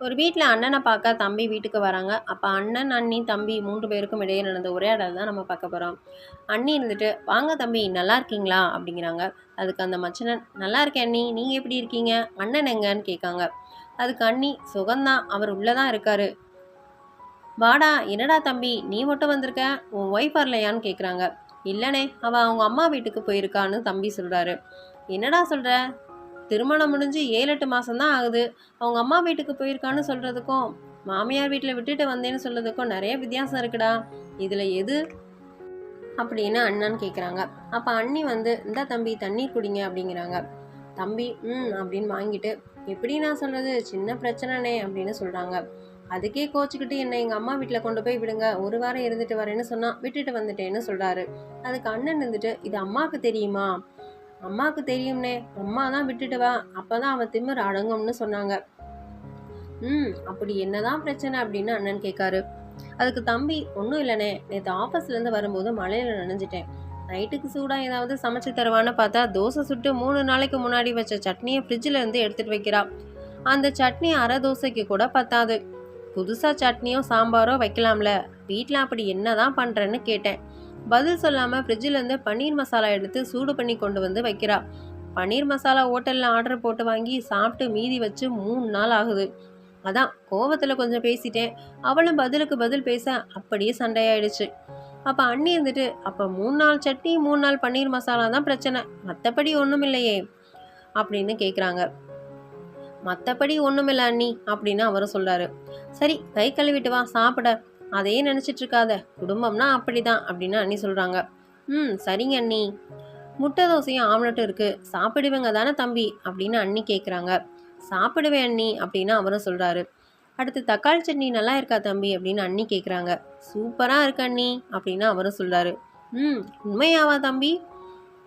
ஒரு வீட்டில் அண்ணனை பார்க்க தம்பி வீட்டுக்கு வராங்க. அப்போ அண்ணன் அண்ணி தம்பி மூன்று பேருக்கும் இடையே நடந்த உரையாடல் தான் நம்ம பார்க்க போகிறோம் அண்ணி இருந்துட்டு வாங்க தம்பி நல்லா இருக்கீங்களா? அப்படிங்கிறாங்க. அதுக்கு அந்த மச்சனன் நல்லா இருக்கேன் அண்ணி நீங்கள் எப்படி இருக்கீங்க? அண்ணன் எங்கன்னு கேட்காங்க. அதுக்கு அண்ணி சுகந்தான் அவர் உள்ளே தான் இருக்காரு. வாடா என்னடா தம்பி நீ மட்டும் வந்திருக்க? உன் ஒய்ஃப் வரலையான்னு கேட்குறாங்க இல்லைனே அவள் அவங்க அம்மா வீட்டுக்கு போயிருக்கான்னு தம்பி சொல்கிறாரு என்னடா சொல்கிற திருமணம் முடிஞ்சு ஏழு எட்டு மாதம்தான் ஆகுது. அவங்க அம்மா வீட்டுக்கு போயிருக்கான்னு சொல்கிறதுக்கும் மாமியார் வீட்டில் விட்டுட்டு வந்தேன்னு சொல்கிறதுக்கும் நிறைய வித்தியாசம் இருக்குடா. இதில் எது அப்படின்னு அண்ணன் கேட்குறாங்க அப்போ அண்ணி வந்து இந்த தம்பி தண்ணீர் குடிங்க அப்படிங்கிறாங்க. தம்பி ம் அப்படின்னு வாங்கிட்டு எப்படி நான் சொல்கிறது சின்ன பிரச்சனைனே அப்படின்னு சொல்கிறாங்க அதுக்கே கோச்சிக்கிட்டு என்னை எங்கள் அம்மா வீட்டில் கொண்டு போய் விடுங்க. ஒரு வாரம் இருந்துட்டு வரேன்னு சொன்னால் விட்டுட்டு வந்துட்டேன்னு சொல்கிறாரு அதுக்கு அண்ணன் இருந்துட்டு இது அம்மாவுக்கு தெரியுமா? அம்மாவுக்கு தெரியும்னே அம்மா தான் விட்டுட்டு வா. அப்பதான் அவன் திமிர் அடங்கும்னு சொன்னாங்க. ம் அப்படி என்னதான் பிரச்சனை அப்படின்னு அண்ணன் கேட்காரு. அதுக்கு தம்பி ஒன்றும் இல்லைண்ணே நேற்று ஆஃபீஸ்லேருந்து வரும்போது மழையில் நனைஞ்சிட்டேன். நைட்டுக்கு சூடாக ஏதாவது சமைச்சு தருவான்னு பார்த்தா தோசை சுட்டு மூணு நாளைக்கு முன்னாடி வச்ச சட்னியை ஃப்ரிட்ஜில் இருந்து எடுத்துகிட்டு வைக்கிறா. அந்த சட்னி அரை தோசைக்கு கூட பத்தாது. புதுசாக சட்னியோ சாம்பாரோ வைக்கலாம்ல. வீட்டில் அப்படி என்ன தான் பண்ணுறேன்னு கேட்டேன். பதில் சொல்லாமல் ஃப்ரிட்ஜிலேருந்து பன்னீர் மசாலா எடுத்து சூடு பண்ணி கொண்டு வந்து வைக்கிறா. பன்னீர் மசாலா ஹோட்டலில் ஆர்டர் போட்டு வாங்கி சாப்பிட்டு மீதி வச்சு மூணு நாள் ஆகுது. அதான் கோவத்தில் கொஞ்சம் பேசிட்டேன். அவளும் பதிலுக்கு பதில் பேச அப்படியே சண்டையாயிடுச்சு. அப்போ அண்ணி இருந்துட்டு அப்போ மூணு நாள் சட்னி மூணு நாள் பன்னீர் மசாலா தான் பிரச்சனை. மற்றபடி ஒன்றும் இல்லையே. அப்படின்னு கேட்குறாங்க மற்றபடி ஒன்றுமில்ல அண்ணி அப்படின்னு அவரும் சொல்கிறாரு சரி கை கழுவிட்டு வா சாப்பிட. அதையே நினச்சிட்டு இருக்காத குடும்பம்னா அப்படிதான் அப்படின்னு அண்ணி சொல்கிறாங்க ம் சரிங்க அண்ணி. முட்டை தோசையும் ஆம்லெட்டும் இருக்குது சாப்பிடுவேங்க தானே தம்பி? அப்படின்னு அண்ணி கேட்குறாங்க சாப்பிடுவேன் அண்ணி அப்படின்னு அவரும் சொல்கிறாரு அடுத்து தக்காளி சட்னி நல்லா இருக்கா தம்பி? அப்படின்னு அண்ணி கேட்குறாங்க சூப்பராக இருக்கு அண்ணி அப்படின்னு அவரும் சொல்கிறாரு ம் உண்மையாவா தம்பி?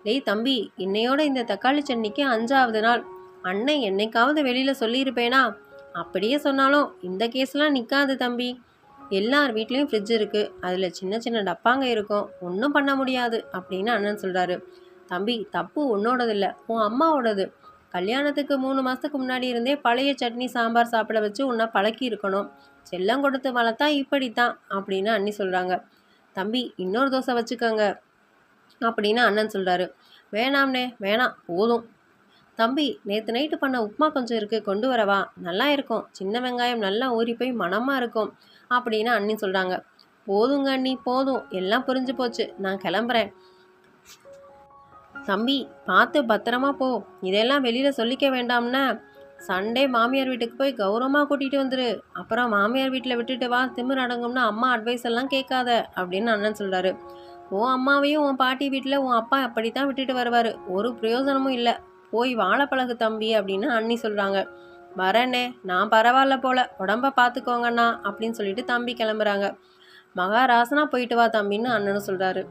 டேய் தம்பி இன்னையோட இந்த தக்காளி சட்னிக்கு அஞ்சாவது நாள். அண்ணன் என்னைக்காவது வெளியில் சொல்லியிருப்பேனா? அப்படியே சொன்னாலும் இந்த கேஸ்லாம் நிற்காது தம்பி. எல்லார் வீட்லேயும் ஃப்ரிட்ஜ் இருக்குது அதில் சின்ன சின்ன டப்பாங்க இருக்கும். ஒன்றும் பண்ண முடியாது அப்படின்னு அண்ணன் சொல்கிறாரு தம்பி தப்பு உன்னோடது இல்லை உன் அம்மாவோடது. கல்யாணத்துக்கு மூணு மாதத்துக்கு முன்னாடி இருந்தே பழைய சட்னி சாம்பார் சாப்பிட வச்சு உன்னை பழக்கி இருக்கணும். செல்லம் கொடுத்து வளர்த்தா இப்படித்தான் அப்படின்னு அண்ணி சொல்கிறாங்க தம்பி இன்னொரு தோசை வச்சுக்கோங்க அப்படின்னு அண்ணன் சொல்கிறாரு வேணாம்னே வேணாம் போதும். தம்பி நேற்று நைட்டு பண்ண உப்புமா கொஞ்சம் இருக்குது கொண்டு வரவா? நல்லா இருக்கும். சின்ன வெங்காயம் நல்லா ஊறி போய் மணமாக இருக்கும். அப்படின்னு அண்ணி சொல்கிறாங்க போதுங்க அண்ணி போதும். எல்லாம் புரிஞ்சு போச்சு. நான் கிளம்புறேன். தம்பி பார்த்து பத்திரமா போ. இதெல்லாம் வெளியில் சொல்லிக்க வேண்டாம்னா சண்டே மாமியார் வீட்டுக்கு போய் கௌரவமாக கூட்டிகிட்டு வந்துரு. அப்புறம் மாமியார் வீட்டில் விட்டுட்டு வா திமிர் அடங்கும்னு அம்மா அட்வைஸ் எல்லாம் கேட்காத அப்படின்னு அண்ணன் சொல்கிறாரு உன் அம்மாவையும் உன் பாட்டி வீட்டில் உன் அப்பா அப்படி தான் விட்டுட்டு வருவார். ஒரு பிரயோஜனமும் இல்லை. போய் வாழைப்பழகு தம்பி அப்படின்னு அண்ணி சொல்கிறாங்க வரேனே நான் பரவாயில்ல போல. உடம்ப பார்த்துக்கோங்கண்ணா அப்படின்னு சொல்லிட்டு தம்பி கிளம்புறாங்க. மகாராசனா போயிட்டு வா தம்பின்னு அண்ணனும் சொல்கிறாரு